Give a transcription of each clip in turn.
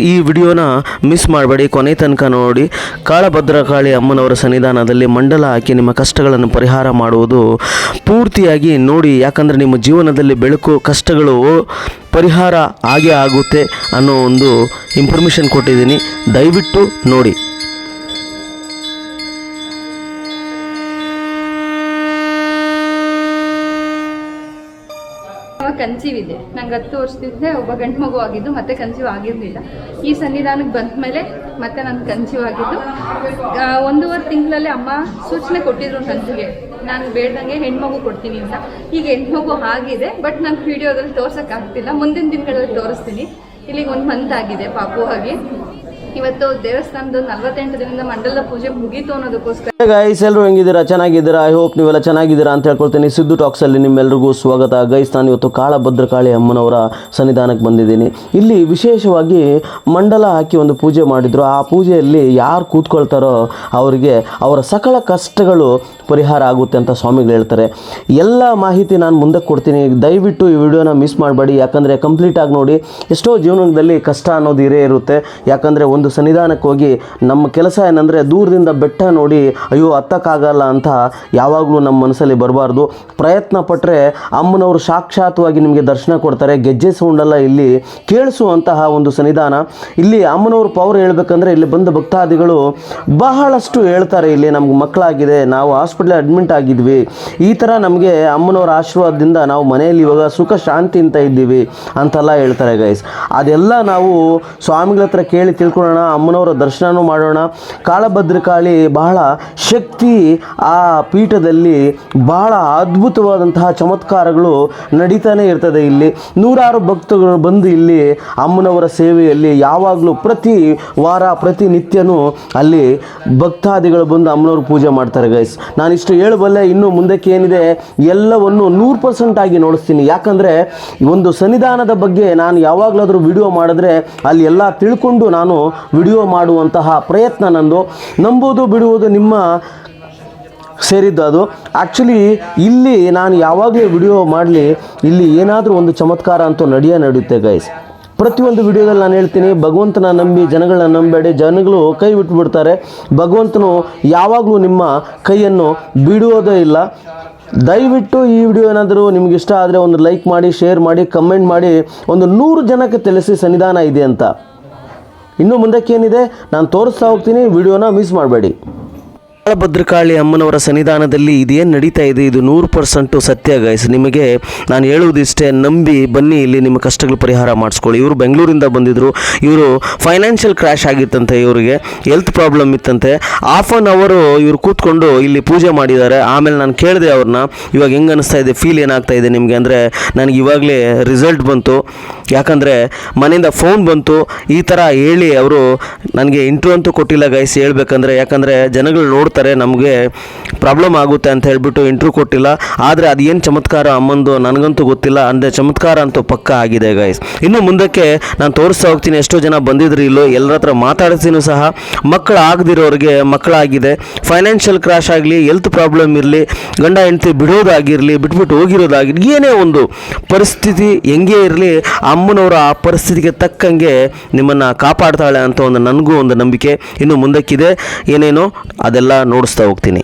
ಈ ವಿಡಿಯೋನ ಮಿಸ್ ಮಾಡಬೇಡಿ. ಕೊನೆ ತನಕ ನೋಡಿ. ಕಾಳಭದ್ರಕಾಳಿ ಅಮ್ಮನವರ ಸನ್ನಿಧಾನದಲ್ಲಿ ಮಂಡಲ ಹಾಕಿ ನಿಮ್ಮ ಕಷ್ಟಗಳನ್ನು ಪರಿಹಾರ ಮಾಡುವುದು ಪೂರ್ತಿಯಾಗಿ ನೋಡಿ. ಯಾಕಂದರೆ ನಿಮ್ಮ ಜೀವನದಲ್ಲಿ ಬೆಳಕು, ಕಷ್ಟಗಳು ಪರಿಹಾರ ಆಗೇ ಆಗುತ್ತೆ ಅನ್ನೋ ಒಂದು ಇನ್ಫಾರ್ಮೇಷನ್ ಕೊಟ್ಟಿದ್ದೀನಿ. ದಯವಿಟ್ಟು ನೋಡಿ. ಕನ್ಸೀವ್ ಇದೆ. ನಂಗೆ ಹತ್ತು ವರ್ಷದಿಂದ ಒಬ್ಬ ಗಂಡು ಮಗು ಆಗಿದ್ದು ಮತ್ತೆ ಕನ್ಸೀವ್ ಆಗಿರಲಿಲ್ಲ. ಈ ಸನ್ನಿಧಾನಕ್ಕೆ ಬಂದ ಮೇಲೆ ಮತ್ತೆ ನಾನು ಕನ್ಸೀವ್ ಆಗಿದ್ದು. ಒಂದೂವರೆ ತಿಂಗಳಲ್ಲಿ ಅಮ್ಮ ಸೂಚನೆ ಕೊಟ್ಟಿದ್ರು ನನಗೆ ನಾನು ಬೇಡ್ದಂಗೆ ಹೆಣ್ಮಗು ಕೊಡ್ತೀನಿ ಅಂತ. ಈಗ ಹೆಣ್ಮಗು ಆಗಿದೆ, ಬಟ್ ನಾನು ವಿಡಿಯೋದಲ್ಲಿ ತೋರ್ಸೋಕ್ಕಾಗ್ತಿಲ್ಲ ಮುಂದಿನ ದಿನಗಳಲ್ಲಿ ತೋರಿಸ್ತೀನಿ. ಇಲ್ಲಿಗೆ ಒಂದು ಮಂತ್ ಆಗಿದೆ ಪಾಪು ಆಗಿ ಇವತ್ತು ದೇವಸ್ಥಾನದ ನಲ್ವತ್ತೆಂಟು ದಿನದ ಮಂಡಲದ ಪೂಜೆ ಮುಗೀತು ಅನ್ನೋದಕ್ಕೋಸ್ಕರ ಗೈಸ್ ಎಲ್ಲರೂ ಹೆಂಗಿದ್ದೀರಾ? ಚೆನ್ನಾಗಿದ್ದೀರಾ? ಐ ಹೋಪ್ ನೀವೆಲ್ಲ ಚೆನ್ನಾಗಿದ್ದೀರಾ ಅಂತ ಹೇಳ್ಕೊಳ್ತೀನಿ. ಸಿದ್ದು ಟಾಕ್ಸಲ್ಲಿ ನಿಮ್ಮೆಲ್ಲರಿಗೂ ಸ್ವಾಗತ. ಗೈಸ್ ನಾನು ಇವತ್ತು ಕಾಳಭದ್ರಕಾಳಿ ಅಮ್ಮನವರ ಸನ್ನಿಧಾನಕ್ಕೆ ಬಂದಿದ್ದೀನಿ. ಇಲ್ಲಿ ವಿಶೇಷವಾಗಿ ಮಂಡಲ ಹಾಕಿ ಒಂದು ಪೂಜೆ ಮಾಡಿದ್ರು. ಆ ಪೂಜೆಯಲ್ಲಿ ಯಾರು ಕೂತ್ಕೊಳ್ತಾರೋ ಅವರಿಗೆ ಅವರ ಸಕಲ ಕಷ್ಟಗಳು ಪರಿಹಾರ ಆಗುತ್ತೆ ಅಂತ ಸ್ವಾಮಿಗಳು ಹೇಳ್ತಾರೆ. ಎಲ್ಲ ಮಾಹಿತಿ ನಾನು ಮುಂದಕ್ಕೆ ಕೊಡ್ತೀನಿ. ದಯವಿಟ್ಟು ಈ ವಿಡಿಯೋನ ಮಿಸ್ ಮಾಡಬೇಡಿ. ಯಾಕಂದರೆ ಕಂಪ್ಲೀಟಾಗಿ ನೋಡಿ ಎಷ್ಟೋ ಜೀವನದಲ್ಲಿ ಕಷ್ಟ ಅನ್ನೋದು ಇರೇ ಇರುತ್ತೆ. ಯಾಕಂದರೆ ಸನ್ನಿಧಾನಕ್ಕೆ ಹೋಗಿ ನಮ್ಮ ಕೆಲಸ ಏನಂದರೆ ದೂರದಿಂದ ಬೆಟ್ಟ ನೋಡಿ, ಅಯ್ಯೋ, ಹತ್ತಕ್ಕಾಗಲ್ಲ ಅಂತ ಯಾವಾಗಲೂ ನಮ್ಮ ಮನಸ್ಸಲ್ಲಿ ಬರಬಾರ್ದು. ಪ್ರಯತ್ನ ಪಟ್ಟರೆ ಅಮ್ಮನವರು ಸಾಕ್ಷಾತ್ವಾಗಿ ನಿಮಗೆ ದರ್ಶನ ಕೊಡ್ತಾರೆ. ಗೆಜ್ಜೆ ಸೌಂಡೆಲ್ಲ ಇಲ್ಲಿ ಕೇಳಿಸುವಂತಹ ಒಂದು ಸನ್ನಿಧಾನ. ಇಲ್ಲಿ ಅಮ್ಮನವ್ರ ಪವರ್ ಹೇಳ್ಬೇಕಂದ್ರೆ ಇಲ್ಲಿ ಬಂದ ಭಕ್ತಾದಿಗಳು ಬಹಳಷ್ಟು ಹೇಳ್ತಾರೆ. ಇಲ್ಲಿ ನಮ್ಗೆ ಮಕ್ಕಳಾಗಿದೆ, ನಾವು ಹಾಸ್ಪಿಟ್ಲ್ ಅಡ್ಮಿಟ್ ಆಗಿದ್ವಿ. ಈ ಥರ ನಮಗೆ ಅಮ್ಮನವರ ಆಶೀರ್ವಾದದಿಂದ ನಾವು ಮನೆಯಲ್ಲಿ ಇವಾಗ ಸುಖ, ಶಾಂತಿ ಅಂತ ಇದ್ದೀವಿ ಅಂತೆಲ್ಲ ಹೇಳ್ತಾರೆ ಗೈಸ್ ಅದೆಲ್ಲ ನಾವು ಸ್ವಾಮಿಗಳ ಹತ್ರ ಕೇಳಿ ತಿಳ್ಕೊಳ್ಳೋಣ ಅಮ್ಮನವರ ದರ್ಶನವೂ ಮಾಡೋಣ. ಕಾಳಭದ್ರಕಾಳಿ ಬಹಳ ಶಕ್ತಿ ಆ ಪೀಠದಲ್ಲಿ ಬಹಳ ಅದ್ಭುತವಾದಂತಹ ಚಮತ್ಕಾರಗಳು ನಡೀತಾನೆ ಇರ್ತದೆ ಇಲ್ಲಿ. ನೂರಾರು ಭಕ್ತರು ಬಂದು ಇಲ್ಲಿ ಅಮ್ಮನವರ ಸೇವೆಯಲ್ಲಿ ಯಾವಾಗಲೂ ಪ್ರತಿ ವಾರ ಪ್ರತಿನಿತ್ಯನೂ ಅಲ್ಲಿ ಭಕ್ತಾದಿಗಳು ಬಂದು ಅಮ್ಮನವ್ರ ಪೂಜೆ ಮಾಡ್ತಾರೆ ಗೈಸ್ ನಾನು ಇಷ್ಟು ಹೇಳಬಲ್ಲೆ, ಇನ್ನು ಮುಂದಕ್ಕೆ ಏನಿದೆ, ಎಲ್ಲವನ್ನು ನೂರು ಪರ್ಸೆಂಟ್ ಆಗಿ ನೋಡಿಸ್ತೀನಿ. ಯಾಕಂದರೆ ಒಂದು ಸನ್ನಿಧಾನದ ಬಗ್ಗೆ ನಾನು ಯಾವಾಗಲಾದರೂ ವಿಡಿಯೋ ಮಾಡಿದ್ರೆ ಅಲ್ಲಿ ಎಲ್ಲ ತಿಳ್ಕೊಂಡು ನಾನು ವಿಡಿಯೋ ಮಾಡುವಂತಹ ಪ್ರಯತ್ನ ನಂದು. ನಂಬೋದು ಬಿಡುವುದು ನಿಮ್ಮ ಸೇರಿದ್ದು ಅದು. ಆ್ಯಕ್ಚುಲಿ ಇಲ್ಲಿ ನಾನು ಯಾವಾಗಲೂ ವಿಡಿಯೋ ಮಾಡಲಿ, ಇಲ್ಲಿ ಏನಾದರೂ ಒಂದು ಚಮತ್ಕಾರ ಅಂತೂ ನಡೆಯೇ ನಡೆಯುತ್ತೆ ಗೈಸ್ ಪ್ರತಿಯೊಂದು ವಿಡಿಯೋದಲ್ಲಿ ನಾನು ಹೇಳ್ತೀನಿ, ಭಗವಂತನ ನಂಬಿ, ಜನಗಳನ್ನ ನಂಬೇಡಿ. ಜನಗಳು ಕೈ ಬಿಟ್ಬಿಡ್ತಾರೆ. ಭಗವಂತನು ಯಾವಾಗಲೂ ನಿಮ್ಮ ಕೈಯನ್ನು ಬಿಡುವುದೇ ಇಲ್ಲ. ದಯವಿಟ್ಟು ಈ ವಿಡಿಯೋ ಏನಾದರೂ ನಿಮ್ಗೆ ಇಷ್ಟ ಆದರೆ ಒಂದು ಲೈಕ್ ಮಾಡಿ ಶೇರ್ ಮಾಡಿ ಕಮೆಂಟ್ ಮಾಡಿ. ಒಂದು ನೂರು ಜನಕ್ಕೆ ತಿಳಿಸಿ ಸನ್ನಿಧಾನ ಇದೆ ಅಂತ. ಇನ್ನು ಮುಂದಕ್ಕೇನಿದೆ ನಾನು ತೋರಿಸ್ತಾ ಹೋಗ್ತೀನಿ ವಿಡಿಯೋನ ಮಿಸ್ ಮಾಡಬೇಡಿ. ಭದ್ರಕಾಳಿ ಅಮ್ಮನವರ ಸನ್ನಿಧಾನದಲ್ಲಿ ಇದೇನು ನಡೀತಾ ಇದೆ. ಇದು ನೂರು ಪರ್ಸೆಂಟು ಸತ್ಯ ಗೈಸ್ ನಿಮಗೆ ನಾನು ಹೇಳುವುದಿಷ್ಟೇ ನಂಬಿ, ಬನ್ನಿ ಇಲ್ಲಿ ನಿಮ್ಮ ಕಷ್ಟಗಳು ಪರಿಹಾರ ಮಾಡಿಸ್ಕೊಳ್ಳಿ. ಇವರು ಬೆಂಗಳೂರಿಂದ ಬಂದಿದ್ದರು ಇವರು ಫೈನಾನ್ಷಿಯಲ್ ಕ್ರ್ಯಾಶ್ ಆಗಿತ್ತಂತೆ ಇವರಿಗೆ ಹೆಲ್ತ್ ಪ್ರಾಬ್ಲಮ್ ಇತ್ತಂತೆ. ಹಾಫ್ ಆನ್ ಅವರು ಇವರು ಕೂತ್ಕೊಂಡು ಇಲ್ಲಿ ಪೂಜೆ ಮಾಡಿದ್ದಾರೆ. ಆಮೇಲೆ ನಾನು ಕೇಳಿದೆ ಅವ್ರನ್ನ, ಇವಾಗ ಹೆಂಗೆ ಅನಿಸ್ತಾ ಇದೆ ಫೀಲ್ ಏನಾಗ್ತಾ ಇದೆ ನಿಮಗೆ? ಅಂದರೆ ನನಗೆ ಇವಾಗಲೇ ರಿಸಲ್ಟ್ ಬಂತು. ಯಾಕಂದರೆ ಮನೆಯಿಂದ ಫೋನ್ ಬಂತು. ಈ ಥರ ಹೇಳಿ ಅವರು ನನಗೆ ಇಂಟ್ರೂ ಅಂತೂ ಕೊಟ್ಟಿಲ್ಲ ಗೈಸ್ ಹೇಳ್ಬೇಕಂದ್ರೆ. ಯಾಕಂದರೆ ಜನಗಳು ನೋಡ್ತಾರೆ ನಮಗೆ ಪ್ರಾಬ್ಲಮ್ ಆಗುತ್ತೆ ಅಂತ ಹೇಳಿಬಿಟ್ಟು ಇಂಟ್ರೂ ಕೊಟ್ಟಿಲ್ಲ. ಆದರೆ ಅದು ಚಮತ್ಕಾರ ಅಮ್ಮಂದು ನನಗಂತೂ ಗೊತ್ತಿಲ್ಲ, ಅಂದರೆ ಚಮತ್ಕಾರ ಅಂತೂ ಪಕ್ಕ ಆಗಿದೆ ಗೈಸ್ ಇನ್ನು ಮುಂದಕ್ಕೆ ನಾನು ತೋರಿಸ್ತಾ ಹೋಗ್ತೀನಿ, ಎಷ್ಟೋ ಜನ ಬಂದಿದ್ರು ಇಲ್ಲೋ ಎಲ್ಲರ ಹತ್ರ ಮಾತಾಡ್ತೀನೂ ಸಹ ಮಕ್ಕಳು ಆಗದಿರೋರಿಗೆ ಮಕ್ಕಳಾಗಿದೆ ಫೈನಾನ್ಷಿಯಲ್ ಕ್ರಾಶ್ ಆಗಲಿ ಹೆಲ್ತ್ ಪ್ರಾಬ್ಲಮ್ ಇರಲಿ, ಗಂಡ ಹೆಂಡತಿ ಬಿಡೋದಾಗಿರಲಿ, ಬಿಟ್ಬಿಟ್ಟು ಹೋಗಿರೋದಾಗಿರಲಿ, ಏನೇ ಒಂದು ಪರಿಸ್ಥಿತಿ ಹೆಂಗೆ ಇರಲಿ, ಅಮ್ಮನವರ ಆ ಪರಿಸ್ಥಿತಿಗೆ ತಕ್ಕಂಗೆ ನಿಮ್ಮನ್ನು ಕಾಪಾಡ್ತಾಳೆ ಅಂತ ಒಂದು ನನಗೂ ಒಂದು ನಂಬಿಕೆ ಇನ್ನು ಮುಂದಕ್ಕಿದೆ. ಏನೇನೋ ಅದೆಲ್ಲ ನೋಡಿಸ್ತಾ ಹೋಗ್ತೀನಿ.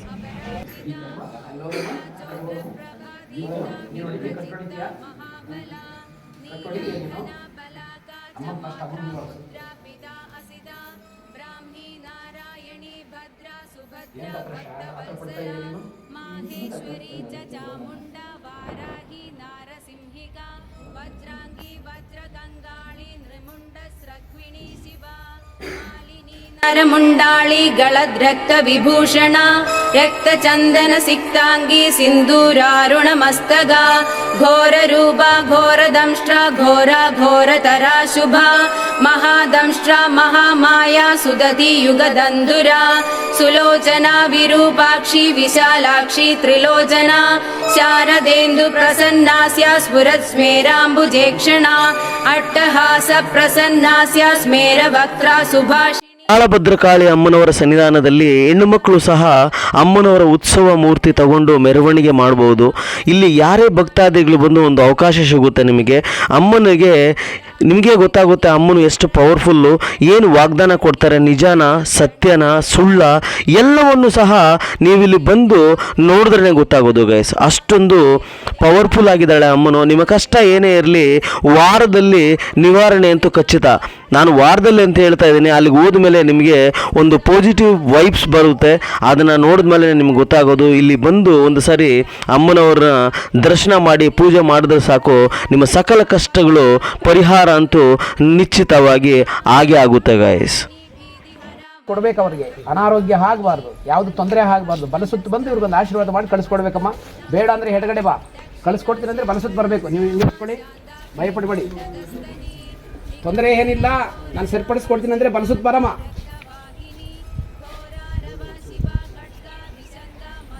ಭದ್ರ ಸುಭದ್ರ ಭಕ್ತವತ್ಸಲ ಮಾಹೇಶ್ವರಿ ಚಾಮುಂಡ मुण्डाली गलद्रक्त विभूषण सिक्ताङ्गी सिन्धुरारुण घोररूपा घोरदंष्ट्रा घोरा घोरतरा शुभा महादंष्ट्रा महामाया सुदति युगदन्धुरा सुलोचना विरूपाक्षी विशालाक्षी त्रिलोचना शारदेन्दु प्रसन्नास्या स्फुरद स्मेराम्बुजेक्षणा अट्टहास प्रसन्नास्या स्मेर वक्त्रा ಕಾಳಭದ್ರಕಾಳಿ ಅಮ್ಮನವರ ಸನ್ನಿಧಾನದಲ್ಲಿ ಹೆಣ್ಣು ಮಕ್ಕಳು ಸಹ ಅಮ್ಮನವರ ಉತ್ಸವ ಮೂರ್ತಿ ತಗೊಂಡು ಮೆರವಣಿಗೆ ಮಾಡಬಹುದು ಇಲ್ಲಿ ಯಾರೇ ಭಕ್ತಾದಿಗಳು ಬಂದು ಒಂದು ಅವಕಾಶ ಸಿಗುತ್ತೆ ನಿಮಗೆ. ಅಮ್ಮನಿಗೆ ನಿಮಗೆ ಗೊತ್ತಾಗುತ್ತೆ ಅಮ್ಮನು ಎಷ್ಟು ಪವರ್ಫುಲ್ಲು ಏನು ವಾಗ್ದಾನ ಕೊಡ್ತಾರೆ ನಿಜಾನ, ಸತ್ಯನ, ಸುಳ್ಳ, ಎಲ್ಲವನ್ನು ಸಹ ನೀವಿಲ್ಲಿ ಬಂದು ನೋಡಿದ್ರೆ ಗೊತ್ತಾಗೋದು ಗೈಸ್ ಅಷ್ಟೊಂದು ಪವರ್ಫುಲ್ ಆಗಿದ್ದಾಳೆ ಅಮ್ಮನು. ನಿಮ್ಮ ಕಷ್ಟ ಏನೇ ಇರಲಿ, ವಾರದಲ್ಲಿ ನಿವಾರಣೆ ಅಂತೂ ಖಚಿತ. ನಾನು ವಾರದಲ್ಲಿ ಅಂತ ಹೇಳ್ತಾ ಇದ್ದೀನಿ, ಅಲ್ಲಿಗೆ ಹೋದ ಮೇಲೆ ನಿಮಗೆ ಒಂದು ಪಾಸಿಟಿವ್ ವೈಬ್ಸ್ ಬರುತ್ತೆ. ಅದನ್ನು ನೋಡಿದ್ಮೇಲೆ ನಿಮ್ಗೆ ಗೊತ್ತಾಗೋದು. ಇಲ್ಲಿ ಬಂದು ಒಂದು ಸಾರಿ ಅಮ್ಮನವ್ರನ್ನ ದರ್ಶನ ಮಾಡಿ, ಪೂಜೆ ಮಾಡಿದ್ರೆ ಸಾಕು. ನಿಮ್ಮ ಸಕಲ ಕಷ್ಟಗಳು ಪರಿಹಾರ ಅಂತೂ ನಿಶ್ಚಿತವಾಗಿ ಆಗೇ ಆಗುತ್ತೆ ಗಾಯಸ್ ಕೊಡ್ಬೇಕು ಅವರಿಗೆ ಅನಾರೋಗ್ಯ ಆಗಬಾರ್ದು. ಯಾವುದು ತೊಂದರೆ ಆಗಬಾರ್ದು. ಬಲಸುತ್ತು ಬಂದು ಇವ್ರಿಗೊಂದು ಆಶೀರ್ವಾದ ಮಾಡಿ ಕಳಿಸ್ಕೊಡ್ಬೇಕಮ್ಮ. ಬೇಡ ಅಂದರೆ ಹೆಡಗಡೆ ಬಾ. ಕಳಿಸ್ಕೊಡ್ತೀನಿ ಅಂದರೆ ಬಲಸುತ್ತು ಬರಬೇಕು. ನೀವು ನಿಲ್ಲಿಸ್ಕೊಳ್ಳಿ ಭಯಪಡಬೇಡಿ ತೊಂದರೆ ಏನಿಲ್ಲ. ನಾನು ಸರಿಪಡಿಸ್ಕೊಡ್ತೀನಿ ಅಂದರೆ ಬಲಸುತ್ತು ಬರಮ್ಮ.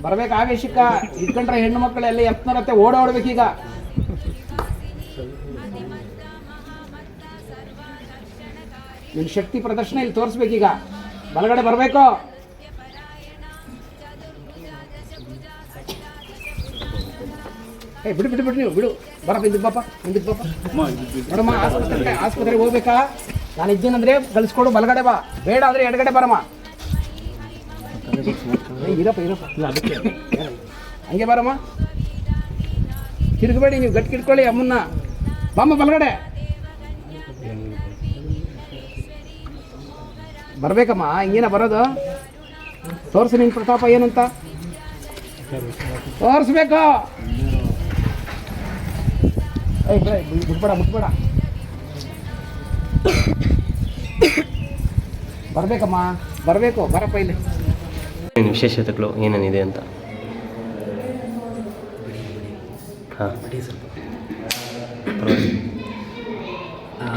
ಬರಬೇಕು ಆವೇಶಕ್ಕೆ ಇಟ್ಕೊಂಡ್ರೆ ಹೆಣ್ಣು ಮಕ್ಕಳೆಲ್ಲ ಎತ್ತನರತ್ತೆ ಓಡಾಡ್ಬೇಕೀಗ. ನಿನ್ನ ಶಕ್ತಿ ಪ್ರದರ್ಶನ ಇಲ್ಲಿ ತೋರಿಸ್ಬೇಕೀಗ. ಬಲಗಡೆ ಬರಬೇಕು. ಏ, ಬಿಡು ಬಿಡು ಬಿಡು ನೀವು, ಬಿಡು. ಬರಪ್ಪ ಹಿಂದಿದ್ ಬಾಪ ಹಿಂದಿದ್ ಬಾಪ ಬರಮ್ಮ ಆಸ್ಪತ್ರೆ ಆಸ್ಪತ್ರೆಗೆ ಹೋಗ್ಬೇಕಾ? ನಾನು ಇದ್ದೀನಂದ್ರೆ ಕಳಿಸ್ಕೊಡು, ಬಲಗಡೆ ಬಾ. ಬೇಡ ಅಂದ್ರೆ ಎಡಗಡೆ ಬರಮ್ಮ. ಇರಪ್ಪ ಇರಪ್ಪ. ಹಂಗೆ ಬರಮ್ಮ. ತಿರುಗಬೇಡಿ, ನೀವು ಗಟ್ಟಿ ಇಟ್ಕೊಳ್ಳಿ ಅಮ್ಮನ್ನ. ಬಾಮ್ಮ, ಬಲಗಡೆ. ಬರ್ಬೇಕಮ್ಮ, ಹಿಂಗೇನ ಬರೋದು? ತೋರಿಸು ನಿನ್ನ ಪ್ರತಾಪ ಏನಂತ. ತೋರಿಸ್ಬೇಕು. ಏಯ್ ಬಿಡ್ಬೇಡ ಬಿಟ್ಬೇಡ ಬರ್ಬೇಕಮ್ಮ, ಬರಬೇಕು, ಬರಪ್ಪ ಇಲ್ಲಿ. ಏನು ವಿಶೇಷತೆಗಳು, ಏನೇನಿದೆ ಅಂತ? ಹಾಂ ಆ,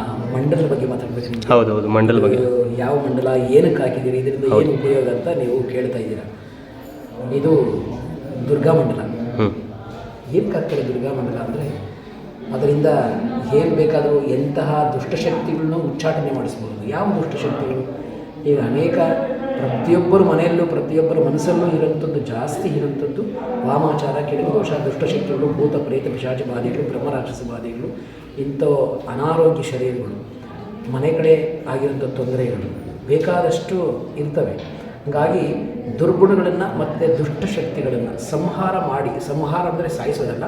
ಮಂಡಲದ ಬಗ್ಗೆ ಮಾತಾಡ್ಬೇಕು ನಿಮ್ಗೆ. ಹೌದು ಹೌದು ಮಂಡಲ ಬಗ್ಗೆ. ಇದು ಯಾವ ಮಂಡಲ ಏನಕ್ಕೆ ಹಾಕಿದ್ದೀರಿ ಇದರಿಂದ ಏನು ಉಪಯೋಗ ಅಂತ ನೀವು ಕೇಳ್ತಾ ಇದ್ದೀರಾ? ಇದು ದುರ್ಗಾ ಮಂಡಲ. ಹ್ಞೂ ಏನಕ್ಕೆ ಹಾಕ್ತಾರೆ ದುರ್ಗಾ ಮಂಡಲ ಅಂದರೆ ಅದರಿಂದ ಏನು ಬೇಕಾದರೂ ಎಂತಹ ದುಷ್ಟಶಕ್ತಿಗಳನ್ನ ಉಚ್ಚಾಟನೆ ಮಾಡಿಸ್ಬೋದು. ಯಾವ ದುಷ್ಟಶಕ್ತಿಗಳು ಈಗ ಅನೇಕ ಪ್ರತಿಯೊಬ್ಬರ ಮನೆಯಲ್ಲೂ ಪ್ರತಿಯೊಬ್ಬರ ಮನಸ್ಸಲ್ಲೂ ಇರುವಂಥದ್ದು ಜಾಸ್ತಿ ಇರುವಂಥದ್ದು ವಾಮಾಚಾರ ಕೆಳಗೆ ದೋಷ ದುಷ್ಟಶಕ್ತಿಗಳು ಭೂತ ಪ್ರೇತ ಪಿಶಾಚ ಬಾಧೆಗಳು ಬ್ರಹ್ಮರಾಕ್ಷಸ ಬಾಧೆಗಳು ಇಂಥ ಅನಾರೋಗ್ಯ ಶರೀರಗಳು. ಮನೆ ಕಡೆ ಆಗಿರೋಂಥ ತೊಂದರೆಗಳು ಬೇಕಾದಷ್ಟು ಇರ್ತವೆ ಹಾಗಾಗಿ ದುರ್ಗುಣಗಳನ್ನು ಮತ್ತು ದುಷ್ಟಶಕ್ತಿಗಳನ್ನು ಸಂಹಾರ ಮಾಡಿ, ಸಂಹಾರ ಅಂದರೆ ಸಾಯಿಸೋದಲ್ಲ,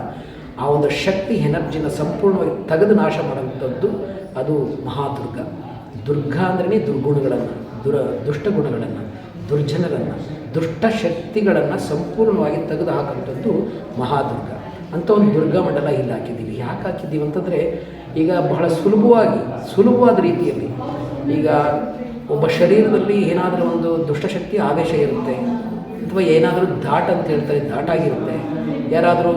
ಆ ಒಂದು ಶಕ್ತಿ, ಎನರ್ಜಿನ ಸಂಪೂರ್ಣವಾಗಿ ತೆಗೆದು ನಾಶ ಮಾಡುವಂಥದ್ದು ಅದು ಮಹಾದುರ್ಗ. ದುರ್ಗ ಅಂದ್ರೇ ದುರ್ಗುಣಗಳನ್ನು, ದುರ ದುಷ್ಟಗುಣಗಳನ್ನು ದುರ್ಜನರನ್ನು ದುಷ್ಟಶಕ್ತಿಗಳನ್ನು ಸಂಪೂರ್ಣವಾಗಿ ತೆಗೆದು ಹಾಕುವಂಥದ್ದು ಮಹಾದುರ್ಗ. ಅಂತ ಒಂದು ದುರ್ಗಾ ಮಂಡಲ ಇಲ್ಲಿ ಹಾಕಿದ್ದೀವಿ. ಯಾಕೆ ಹಾಕಿದ್ದೀವಿ ಅಂತಂದರೆ ಈಗ ಬಹಳ ಸುಲಭವಾಗಿ, ಸುಲಭವಾದ ರೀತಿಯಲ್ಲಿ ಈಗ ಒಬ್ಬ ಶರೀರದಲ್ಲಿ ಏನಾದರೂ ಒಂದು ದುಷ್ಟಶಕ್ತಿ ಆವೇಶ ಇರುತ್ತೆ, ಅಥವಾ ಏನಾದರೂ ದಾಟ ಅಂತ ಹೇಳ್ತಾರೆ ದಾಟಾಗಿರುತ್ತೆ ಯಾರಾದರೂ,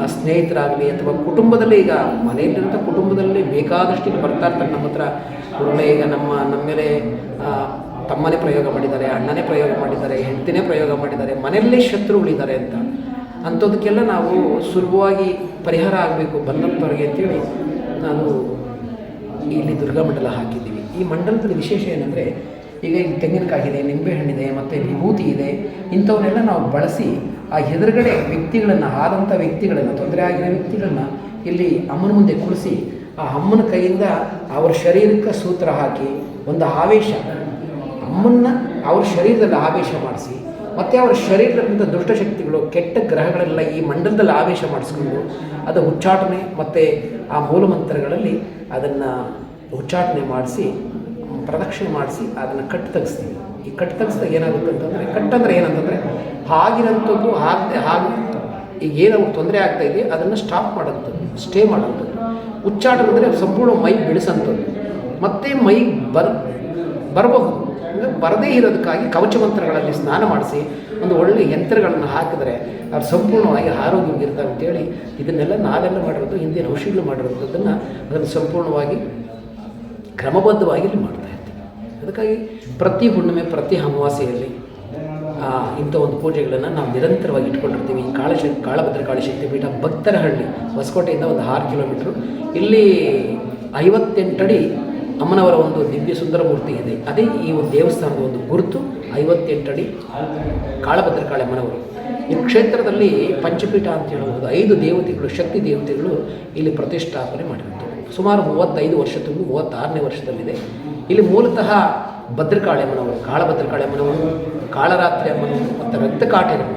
ಆ ಸ್ನೇಹಿತರಾಗಲಿ ಅಥವಾ ಕುಟುಂಬದಲ್ಲಿ ಈಗ ಮನೆಯಲ್ಲಿರುವಂಥ ಕುಟುಂಬದಲ್ಲಿ ಬೇಕಾದಷ್ಟು ಇಲ್ಲಿ ಬರ್ತಾ ಇರ್ತಾರೆ ನಮ್ಮ ಹತ್ರ. ಒಳ್ಳೆ ಈಗ ನಮ್ಮ ನಮ್ಮ ಮೇಲೆ ತಮ್ಮನೇ ಪ್ರಯೋಗ ಮಾಡಿದ್ದಾರೆ, ಅಣ್ಣನೇ ಪ್ರಯೋಗ ಮಾಡಿದ್ದಾರೆ, ಹೆಂಡತಿನೇ ಪ್ರಯೋಗ ಮಾಡಿದ್ದಾರೆ, ಮನೆಯಲ್ಲೇ ಶತ್ರುಗಳಿದ್ದಾರೆ ಅಂತ. ಅಂಥದಕ್ಕೆಲ್ಲ ನಾವು ಸುಲಭವಾಗಿ ಪರಿಹಾರ ಆಗಬೇಕು ಬಂದಂಥವ್ರಿಗೆ ಅಂತೇಳಿ ನಾನು ಇಲ್ಲಿ ದುರ್ಗಾ ಮಂಡಲ ಹಾಕಿದ್ದೀವಿ. ಈ ಮಂಡಲದಲ್ಲಿ ವಿಶೇಷ ಏನಂದರೆ, ಈಗ ಇಲ್ಲಿ ತೆಂಗಿನಕಾಯಿದೆ ನಿಂಬೆಹಣ್ಣಿದೆ ಮತ್ತು ವಿಭೂತಿ ಇದೆ. ಇಂಥವನ್ನೆಲ್ಲ ನಾವು ಬಳಸಿ ಆ ಎದುರುಗಡೆ ವ್ಯಕ್ತಿಗಳನ್ನು, ಆದಂಥ ವ್ಯಕ್ತಿಗಳನ್ನು, ತೊಂದರೆ ಆಗಿರೋ ವ್ಯಕ್ತಿಗಳನ್ನ ಇಲ್ಲಿ ಅಮ್ಮನ ಮುಂದೆ ಕುಳಿಸಿ ಆ ಅಮ್ಮನ ಕೈಯಿಂದ ಅವ್ರ ಶರೀರಕ್ಕೆ ಸೂತ್ರ ಹಾಕಿ ಒಂದು ಆವೇಶ, ಅಮ್ಮನ್ನ ಅವ್ರ ಶರೀರದಲ್ಲಿ ಆವೇಶ ಮಾಡಿಸಿ ಮತ್ತು ಅವರ ಶರೀರದಂಥ ದುಷ್ಟಶಕ್ತಿಗಳು ಕೆಟ್ಟ ಗ್ರಹಗಳೆಲ್ಲ ಈ ಮಂಡಲದಲ್ಲಿ ಆವೇಶ ಮಾಡಿಸ್ಕೊಂಡು ಅದು ಉಚ್ಚಾಟನೆ ಮತ್ತು ಆ ಮೂಲಮಂತ್ರಗಳಲ್ಲಿ ಅದನ್ನು ಉಚ್ಚಾಟನೆ ಮಾಡಿಸಿ, ಪ್ರದಕ್ಷಿಣೆ ಮಾಡಿಸಿ ಅದನ್ನು ಕಟ್ಟು ತೆಗೆಸ್ತೀವಿ. ಈ ಕಟ್ಟು ತೆಗೆಸ್ದಾಗ ಏನಾಗುತ್ತೆ ಅಂತಂದರೆ ಕಟ್ಟಂದ್ರೆ ಏನಂತಂದರೆ ಆಗಿರೋಂಥದ್ದು ಆಗದೆ ಹಾಗೆ ಈಗ ಏನು ತೊಂದರೆ ಆಗ್ತಾ ಇದೆ, ಅದನ್ನು ಸ್ಟಾಪ್ ಮಾಡೋಂಥದ್ದು ಸ್ಟೇ ಮಾಡೋಂಥದ್ದು. ಉಚ್ಚಾಟನೆ ಅಂದರೆ ಸಂಪೂರ್ಣ ಮೈ ಬಿಡಿಸೋಂಥದ್ದು. ಮತ್ತೆ ಮೈ ಬರ್ ಬರಬಹುದು ಬರದೇ ಇರೋದಕ್ಕಾಗಿ ಕವಚಮಂತ್ರಗಳಲ್ಲಿ ಸ್ನಾನ ಮಾಡಿಸಿ ಒಂದು ಒಳ್ಳೆಯ ಯಂತ್ರಗಳನ್ನು ಹಾಕಿದ್ರೆ ಅವ್ರು ಸಂಪೂರ್ಣವಾಗಿ ಆರೋಗ್ಯವಾಗಿರ್ತಾರೆ ಅಂತೇಳಿ ಇದನ್ನೆಲ್ಲ ನಾವೆಲ್ಲ ಮಾಡಿರೋದು, ಹಿಂದಿನ ಋಷಿಗಳು ಮಾಡಿರೋದನ್ನು ಅದನ್ನು ಸಂಪೂರ್ಣವಾಗಿ ಕ್ರಮಬದ್ಧವಾಗಿ ಇಲ್ಲಿ ಮಾಡ್ತಾ ಇರ್ತೀವಿ. ಅದಕ್ಕಾಗಿ ಪ್ರತಿ ಹುಣ್ಣಿಮೆ, ಪ್ರತಿ ಅಮಾವಾಸ್ಯೆಯಲ್ಲಿ ಇಂಥ ಒಂದು ಪೂಜೆಗಳನ್ನು ನಾವು ನಿರಂತರವಾಗಿ ಇಟ್ಕೊಂಡಿರ್ತೀವಿ. ಕಾಳಶ ಕಾಳಭದ್ರ ಕಾಳಶಕ್ತಿ ಪೀಠ ಭಕ್ತರಹಳ್ಳಿ ಹೊಸಕೋಟೆಯಿಂದ ಒಂದು ಆರು ಕಿಲೋಮೀಟ್ರು. ಇಲ್ಲಿ ಐವತ್ತೆಂಟಡಿ ಅಮ್ಮನವರ ಒಂದು ದಿವ್ಯ ಸುಂದರ ಮೂರ್ತಿ ಇದೆ. ಅದೇ ಈ ಒಂದು ದೇವಸ್ಥಾನದ ಒಂದು ಗುರುತು ಐವತ್ತೆಂಟಡಿ ಕಾಳಭದ್ರಕಾಳೆ ಅಮ್ಮನವರು. ಈ ಕ್ಷೇತ್ರದಲ್ಲಿ ಪಂಚಪೀಠ ಅಂತ ಹೇಳಬಹುದು ಐದು ದೇವತೆಗಳು, ಶಕ್ತಿ ದೇವತೆಗಳು ಇಲ್ಲಿ ಪ್ರತಿಷ್ಠಾಪನೆ ಮಾಡಿರುತ್ತವೆ ಸುಮಾರು ಮೂವತ್ತೈದು ವರ್ಷ ಮೂವತ್ತಾರನೇ ವರ್ಷದಲ್ಲಿದೆ. ಇಲ್ಲಿ ಮೂಲತಃ ಭದ್ರಕಾಳೆ ಅಮ್ಮನವರು, ಕಾಳಭದ್ರಕಾಳಿ ಅಮ್ಮನವರು, ಕಾಳರಾತ್ರಿ ಅಮ್ಮನವರು, ಮತ್ತು ರಕ್ತಕಾಟೆರಮ್ಮ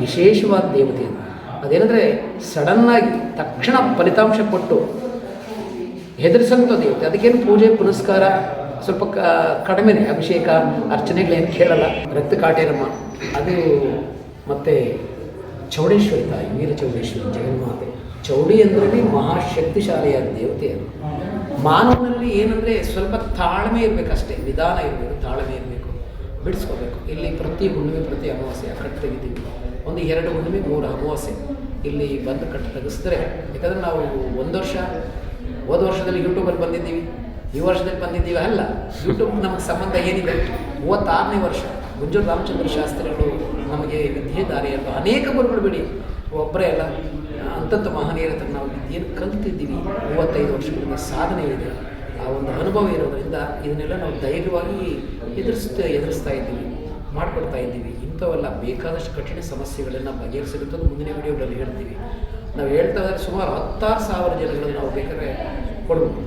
ವಿಶೇಷವಾದ ದೇವತೆ ಅದು ಅದೇನೆಂದರೆ ಸಡನ್ನಾಗಿ ತಕ್ಷಣ ಫಲಿತಾಂಶ ಕೊಟ್ಟು ಹೆದರಿಸಂಥ ದೇವತೆ ಅದಕ್ಕೇನು ಪೂಜೆ, ಪುನಸ್ಕಾರ ಸ್ವಲ್ಪ ಕ ಅಭಿಷೇಕ ಅರ್ಚನೆಗಳೇನು ಕೇಳಲ್ಲ. ರಕ್ತ ಕಾಟೇರಮ್ಮ, ಅದು ಮತ್ತು ಚೌಡೇಶ್ವರಿ ತಾಯಿ, ವೀರ ಚೌಡೇಶ್ವರಿ, ಜಗನ್ಮಾತೆ. ಚೌಡಿ ಅಂದ್ರೆ ಮಹಾಶಕ್ತಿಶಾಲಿಯಾದ ದೇವತೆ ಅದು. ಮಾನವನಲ್ಲಿ ಏನಂದರೆ ಸ್ವಲ್ಪ ತಾಳ್ಮೆ ಇರಬೇಕಷ್ಟೇ. ನಿಧಾನ ಇರಬೇಕು, ತಾಳ್ಮೆ ಇರಬೇಕು. ಬಿಡಿಸ್ಕೋಬೇಕು. ಇಲ್ಲಿ ಪ್ರತಿ ಹುಣ್ಣಿಮೆ, ಪ್ರತಿ ಅಮಾವಾಸ್ಯೆ ಕಟ್ಟು ತೆಗಿತೀವಿ ಒಂದು ಎರಡು ಹುಣ್ಣಿಮೆ, ಮೂರು ಅಮಾವಾಸ್ಯೆ. ಇಲ್ಲಿ ಬಂದು ಕಟ್ಟು ತೆಗೆಸಿದ್ರೆ ಯಾಕಂದರೆ ನಾವು ಒಂದು ವರ್ಷ ಹೋದ ವರ್ಷದಲ್ಲಿ ಯೂಟ್ಯೂಬಲ್ಲಿ ಬಂದಿದ್ದೀವಿ. ಈ ವರ್ಷದಲ್ಲಿ ಬಂದಿದ್ದೀವಿ ಅಲ್ಲ ಯೂಟ್ಯೂಬ್ ನಮಗೆ ಸಂಬಂಧ ಏನಿದೆ? ಮೂವತ್ತಾರನೇ ವರ್ಷ. ಗುಂಜೂರು ರಾಮಚಂದ್ರ ಶಾಸ್ತ್ರಿಗಳು ನಮಗೆ ವಿದ್ಯೆ ದಾರಿಯಲ್ಲೂ ಅನೇಕ ಗುರುಗಳು ಬಿಡಿ. ಒಬ್ಬರೇ ಅಲ್ಲ, ಅಂತಂತ ಮಹನೀಯರ ಹತ್ರ ನಾವು ವಿದ್ಯೆಯನ್ನು ಕಲ್ತಿದ್ದೀವಿ. ಮೂವತ್ತೈದು ವರ್ಷಗಳಿಂದ ಸಾಧನೆ ಇದೆ. ಆ ಒಂದು ಅನುಭವ ಇರೋದರಿಂದ ಇದನ್ನೆಲ್ಲ ನಾವು ಧೈರ್ಯವಾಗಿ ಎದುರಿಸ್ತಾ ಎದುರಿಸ್ತಾ ಇದ್ದೀವಿ. ಮಾಡಿಕೊಡ್ತಾ ಇದ್ದೀವಿ. ಇಂಥವೆಲ್ಲ ಬೇಕಾದಷ್ಟು ಕಠಿಣ ಸಮಸ್ಯೆಗಳನ್ನು ಬಗೆಹರಿಸಿರುತ್ತದೆ ಮುಂದಿನ ವಿಡಿಯೋಗಳಲ್ಲಿ ಹೇಳ್ತೀವಿ. ನಾವು ಹೇಳ್ತಾ ಇದ್ರೆ ಸುಮಾರು ಹತ್ತಾರು ಸಾವಿರ ಜನಗಳನ್ನು ನಾವು ಬೇಕಾದ್ರೆ ಕೊಡ್ಬೋದು.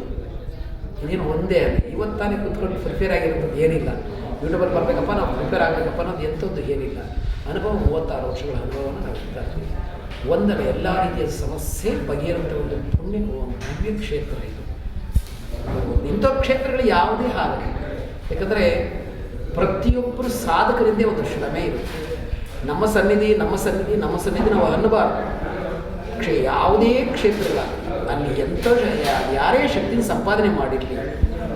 ಏನು ಒಂದೇ ಅಲ್ಲ. ಇವತ್ತಾನೆ ಕೂತ್ಕೊಂಡು ಪ್ರಿಪೇರ್ ಆಗಿರೋದು ಏನಿಲ್ಲ. ಯೂಟ್ಯೂಬಲ್ಲಿ ಬರಬೇಕಪ್ಪ, ನಾವು ಪ್ರಿಪೇರ್ ಆಗಬೇಕಪ್ಪ ಅನ್ನೋದು ಎಂಥದ್ದು ಏನಿಲ್ಲ. ಅನುಭವ ಮೂವತ್ತಾರು ವರ್ಷಗಳ ಅನುಭವವನ್ನು ನಾವು ಇರ್ತಾ ಇರ್ತೀವಿ ಒಂದಲ್ಲ, ಎಲ್ಲ ರೀತಿಯ ಸಮಸ್ಯೆ ಬಗೆಹರುವಂಥ ಒಂದು ಪುಣ್ಯ ದಿವ್ಯ ಕ್ಷೇತ್ರ ಇದು. ಇಂಥ ಕ್ಷೇತ್ರಗಳು ಯಾವುದೇ ಹಾಗೆ. ಯಾಕಂದರೆ ಪ್ರತಿಯೊಬ್ಬರು ಸಾಧಕರಿಂದೇ ಒಂದು ಶ್ರಮೆ ಇರುತ್ತೆ ನಮ್ಮ ಸನ್ನಿಧಿ ನಮ್ಮ ಸನ್ನಿಧಿ ನಮ್ಮ ಸನ್ನಿಧಿ ನಾವು ಅನ್ನಬಾರ್ದು. ಕ್ಷೇ ಯಾವುದೇ ಇಲ್ಲ ಅಲ್ಲಿ ಎಂಥ ಯಾರೇ ಶಕ್ತಿನ ಸಂಪಾದನೆ ಮಾಡಿರಲಿ,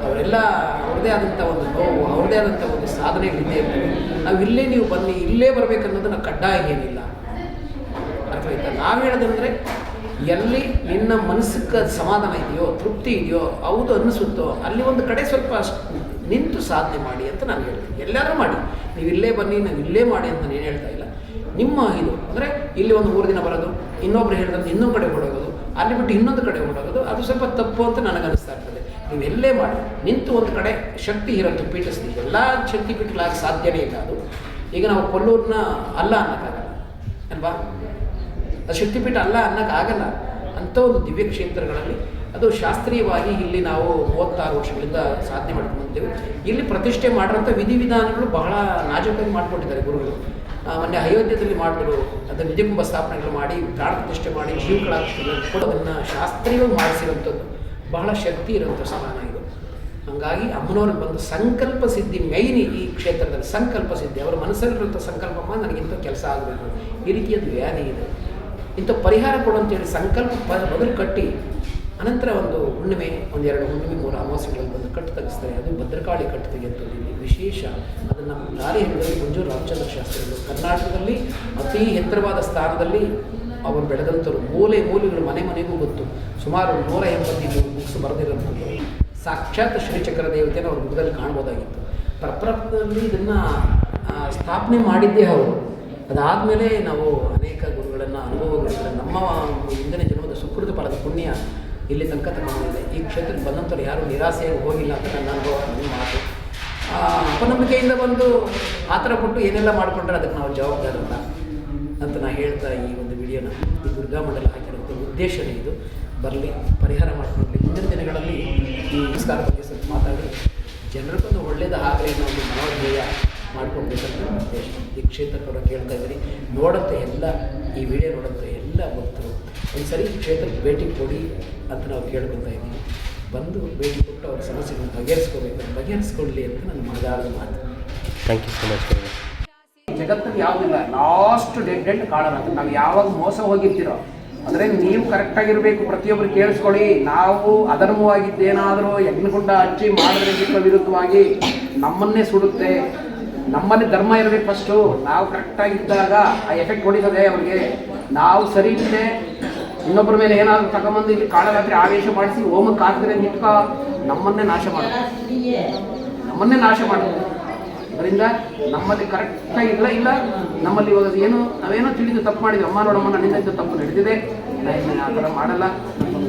ಅವರೆಲ್ಲ ಅವ್ರದ್ದೇ ಆದಂಥ ಒಂದು ನೋವು ಅವ್ರದೇ ಆದಂಥ ಒಂದು ಸಾಧನೆಗಳಿದೆ ಇರ್ತವೆ ನಾವು ಇಲ್ಲೇ ನೀವು ಬನ್ನಿ, ಇಲ್ಲೇ ಬರಬೇಕನ್ನೋದನ್ನು ಕಡ್ಡಾಯ ಏನಿಲ್ಲ. ಅರ್ಥ ಆಯ್ತಾ ನಾವು ಹೇಳೋದಂದ್ರೆ, ಎಲ್ಲಿ ನಿನ್ನ ಮನಸ್ಸಿಗೆ ಸಮಾಧಾನ ಇದೆಯೋ, ತೃಪ್ತಿ ಇದೆಯೋ, ಹೌದು ಅನ್ನಿಸುತ್ತೋ ಅಲ್ಲಿ ಒಂದು ಕಡೆ ಸ್ವಲ್ಪ ನಿಂತು ಸಾಧನೆ ಮಾಡಿ ಅಂತ ನಾನು ಹೇಳ್ತೀನಿ. ಎಲ್ಲರೂ ಮಾಡಿ. ನೀವು ಇಲ್ಲೇ ಬನ್ನಿ ನಾನು ಇಲ್ಲೇ ಮಾಡಿ ಅಂತ ನಾನು ಹೇಳ್ತಾ ಇಲ್ಲ. ನಿಮ್ಮ ಇದು, ಅಂದರೆ ಇಲ್ಲಿ ಒಂದು ಮೂರು ದಿನ ಬರೋದು. ಇನ್ನೊಬ್ರು ಹೇಳಿದಂತೆ ಇನ್ನೊಂದು ಕಡೆ ಓಡೋಗೋದು, ಅಲ್ಲಿ ಬಿಟ್ಟು ಇನ್ನೊಂದು ಕಡೆ ಓಡೋಗೋದು, ಅದು ಸ್ವಲ್ಪ ತಪ್ಪು ಅಂತ ನನಗೆ ಅನಿಸ್ತಾ ಇರ್ತದೆ. ನೀವು ಎಲ್ಲೇ ಮಾಡಿ, ನಿಂತು ಒಂದು ಕಡೆ ಶಕ್ತಿ ಇರೋದು ಪೀಠಸ್ತಿ ಎಲ್ಲ ಶಕ್ತಿ ಪೀಠಗಳಾಗಿ ಸಾಧ್ಯನೇ ಇಲ್ಲ ಅದು. ಈಗ ನಾವು ಕೊಲ್ಲೂರನ್ನ ಅಲ್ಲ ಅನ್ನೋಕ್ಕಾಗಲ್ಲ, ಅಲ್ವಾ? ಅದು ಶಕ್ತಿಪೀಠ ಅಲ್ಲ ಅನ್ನೋಕ್ಕಾಗಲ್ಲ. ಅಂಥ ಒಂದು ದಿವ್ಯ ಕ್ಷೇತ್ರಗಳಲ್ಲಿ ಅದು ಶಾಸ್ತ್ರೀಯವಾಗಿ ಇಲ್ಲಿ ನಾವು ಮೂವತ್ತಾರು ವರ್ಷಗಳಿಂದ ಸಾಧನೆ ಮಾಡ್ಕೊಂಡಿದ್ದೇವೆ ಇಲ್ಲಿ ಪ್ರತಿಷ್ಠೆ ಮಾಡಿರೋಂಥ ವಿಧಿವಿಧಾನಗಳು ಬಹಳ ನಾಜೂಕಾಗಿ ಮಾಡಿಕೊಟ್ಟಿದ್ದಾರೆ ಗುರುಗಳು. ಮೊನ್ನೆ ಅಯೋಧ್ಯದಲ್ಲಿ ಮಾಡಿದ್ರು ಅದನ್ನು ನಿಜಕುಂಭ ಸ್ಥಾಪನೆಗಳು ಮಾಡಿ, ಪ್ರಾಣ ಪ್ರತಿಷ್ಠೆ ಮಾಡಿ ಜೀವಗಳಾಗ್ತದೆ ಅದನ್ನು ಶಾಸ್ತ್ರೀಯವಾಗಿ ಮಾಡಿಸಿರುವಂಥದ್ದು. ಬಹಳ ಶಕ್ತಿ ಇರುವಂಥ ಸ್ಥಾನ ಇದು. ಹಾಗಾಗಿ ಅಮ್ಮನವ್ರಿಗೆ ಬಂದು ಸಂಕಲ್ಪ ಸಿದ್ಧಿ ಮೈನಿ ಈ ಕ್ಷೇತ್ರದಲ್ಲಿ ಸಂಕಲ್ಪ ಸಿದ್ಧಿ, ಅವರ ಮನಸ್ಸಲ್ಲಿರುವಂಥ ಸಂಕಲ್ಪಮ್ಮ ನನಗಿಂತ ಕೆಲಸ ಆಗಬೇಕು. ಈ ರೀತಿಯದ್ದು ವ್ಯಾಧಿ ಇದೆ. ಇಂಥ ಪರಿಹಾರ ಕೊಡು ಅಂತೇಳಿ ಸಂಕಲ್ಪ ಬದಲು ಕಟ್ಟಿ ಅನಂತರ ಒಂದು ಹುಣ್ಣಿಮೆ ಒಂದೆರಡು ಹುಣ್ಣಿಮೆ ಮೂರು ಅಮಾವಾಸ್ಯೆಗಳಲ್ಲಿ ಬಂದು ಕಟ್ಟು ತೆಗೆಸ್ತಾರೆ. ಅದು ಭದ್ರಕಾಳಿ ಕಟ್ಟು ತೆಗೆಯುತ್ತದೆ ವಿಶೇಷ ಅದನ್ನು ನಮ್ಮ ದಾರಿ ಹಿಡಿದಲ್ಲಿ ಮಂಜೂರು ರಾಮಚಂದ್ರ ಶಾಸ್ತ್ರಿಗಳು ಕರ್ನಾಟಕದಲ್ಲಿ ಅತಿ ಎತ್ತರವಾದ ಸ್ಥಾನದಲ್ಲಿ ಅವರು ಬೆಳೆದಂಥವ್ರು. ಮೂಲೆ ಮೂಲೆಗಳು, ಮನೆ ಮನೆಗೂ ಗೊತ್ತು. ಸುಮಾರು ನೂರ ಎಂಬತ್ತೈದು ಬುಕ್ಸ್ ಬರೆದಿರೋಂಥದ್ದು ಸಾಕ್ಷಾತ್ ಶ್ರೀಚಕ್ರ ದೇವತೆಯನ್ನು ಅವ್ರ ಮುಖದಲ್ಲಿ ಕಾಣ್ಬೋದಾಗಿತ್ತು. ಪ್ರಪ್ರಥಮದಲ್ಲಿ ಇದನ್ನು ಸ್ಥಾಪನೆ ಮಾಡಿದ್ದೇ ಅವರು. ಅದಾದಮೇಲೆ ನಾವು ಅನೇಕ ಗುರುಗಳನ್ನು ಅನುಭವಗಳಿಂದ ನಮ್ಮ ಹಿಂದಿನ ಜನ್ಮದ ಸುಕೃತ ಫಲದ ಪುಣ್ಯ ಇಲ್ಲಿ ತನಕ ತಗೊಂಡಿದೆ ಈ ಕ್ಷೇತ್ರಕ್ಕೆ ಬಂದಂಥವ್ರು ಯಾರೂ? ನಿರಾಸೆಯಾಗಿ ಹೋಗಿಲ್ಲ ಅಂತ ನನ್ನ ಅನುಭವ ನನ್ನ ಮಾತು. ಅಪನಂಬಿಕೆಯಿಂದ ಬಂದು ಆ ಥರ ಕೊಟ್ಟು ಏನೆಲ್ಲ ಮಾಡಿಕೊಂಡ್ರೆ ಅದಕ್ಕೆ ನಾವು ಜವಾಬ್ದಾರಲ್ಲ ಅಂತ ನಾನು ಹೇಳ್ತಾ ಈ ಒಂದು ವಿಡಿಯೋನ ಈ ದುರ್ಗಾ ಮಂಡಲ ಹಾಕಿರೋಂಥ ಉದ್ದೇಶನೇ ಇದು. ಬರಲಿ, ಪರಿಹಾರ ಮಾಡಿಕೊಂಡು ಮುಂದಿನ ದಿನಗಳಲ್ಲಿ ಈ ನಮಸ್ಕಾರ ಬಗ್ಗೆ ಸ್ವಲ್ಪ ಮಾತಾಡಿ. ಜನರಿಗೊಂದು ಒಳ್ಳೇದು ಆಗಲಿ ಅನ್ನೋ ಒಂದು ಮನೋಧ್ಯೇಯ ಮಾಡ್ಕೊಳ್ಬೇಕಂತ ಮತ್ತೆ ಉದ್ದೇಶ ಈ ಕ್ಷೇತ್ರಕ್ಕೆ ಕೇಳ್ತಾ ಇದ್ದೀರಿ. ನೋಡುತ್ತೆ ಎಲ್ಲ ಈ ವಿಡಿಯೋ ನೋಡುತ್ತೆ ಎಲ್ಲ ಭಕ್ತರು ಒಂದು ಸರಿ ಕ್ಷೇತ್ರಕ್ಕೆ ಭೇಟಿ ಕೊಡಿ ಅಂತ ನಾವು ಕೇಳ್ಕೊತಾ ಇದ್ದೀವಿ. ಬಂದು ಭೇಟಿ ಕೊಟ್ಟು ಅವ್ರ ಸಮಸ್ಯೆಗಳನ್ನು ಬಗೆಹರಿಸ್ಕೋಬೇಕು ಬಗೆಹರಿಸ್ಕೊಡ್ಲಿ ಅಂತ ನನ್ನ ಮನದಾಳದ ಮಾತು. ಥ್ಯಾಂಕ್ ಯು ಸೊ ಮಚ್ ಜಗತ್ತಲ್ಲಿ ಯಾವುದಿಲ್ಲ ಲಾಸ್ಟ್ ಡೆಡ್ ಎಂಡ್ ಕಾಡೋಣ ನಾವು ಯಾವಾಗ ಮೋಸ ಹೋಗಿರ್ತೀರೋ ಅಂದರೆ ನೀವು ಕರೆಕ್ಟಾಗಿರಬೇಕು ಪ್ರತಿಯೊಬ್ಬರು ಕೇಳಿಸ್ಕೊಳ್ಳಿ. ನಾವು ಅಧರ್ಮವಾಗಿದ್ದೇನಾದರೂ ಯಜ್ಞಗುಂಡ ಹಚ್ಚಿ ಮಾಡಿದ್ರೆ ವಿರುದ್ಧವಾಗಿ ನಮ್ಮನ್ನೇ ಸುಡುತ್ತೆ. ನಮ್ಮಲ್ಲಿ ಧರ್ಮ ಇರಬೇಕು ಫಸ್ಟು ನಾವು ಕರೆಕ್ಟಾಗಿದ್ದಾಗ ಆ ಎಫೆಕ್ಟ್ ಹೊಡಿತದೆ ಅವ್ರಿಗೆ. ನಾವು ಸರಿ ಇಲ್ಲದೆ ಇನ್ನೊಬ್ಬರ ಮೇಲೆ ಏನಾದರೂ ತಗೊಂಬಂದು ಇಲ್ಲಿ ಕಾಳರಾತ್ರಿ ಆವೇಶ ಮಾಡಿಸಿ ಹೋಮಕ್ಕೆ ಹಾಕಿದ್ರೆ ನಿಟ್ಕ, ನಮ್ಮನ್ನೇ ನಾಶ ಮಾಡೋದು ನಮ್ಮನ್ನೇ ನಾಶ ಮಾಡೋದು ಅದರಿಂದ ನಮ್ಮಲ್ಲಿ ಕರೆಕ್ಟಾಗಿ ಇಲ್ಲ ಇಲ್ಲ. ನಮ್ಮಲ್ಲಿ ಇವಾಗ ಏನು, ನಾವೇನೋ ತಿಳಿದು ತಪ್ಪು ಮಾಡಿದ್ವಿ. ಅಮ್ಮ ನೋಡಮ್ಮ, ನನ್ನಿಂದ ತಪ್ಪು ನಡೆದಿದೆ. ನಾನು ಆ ಥರ ಮಾಡಲ್ಲ.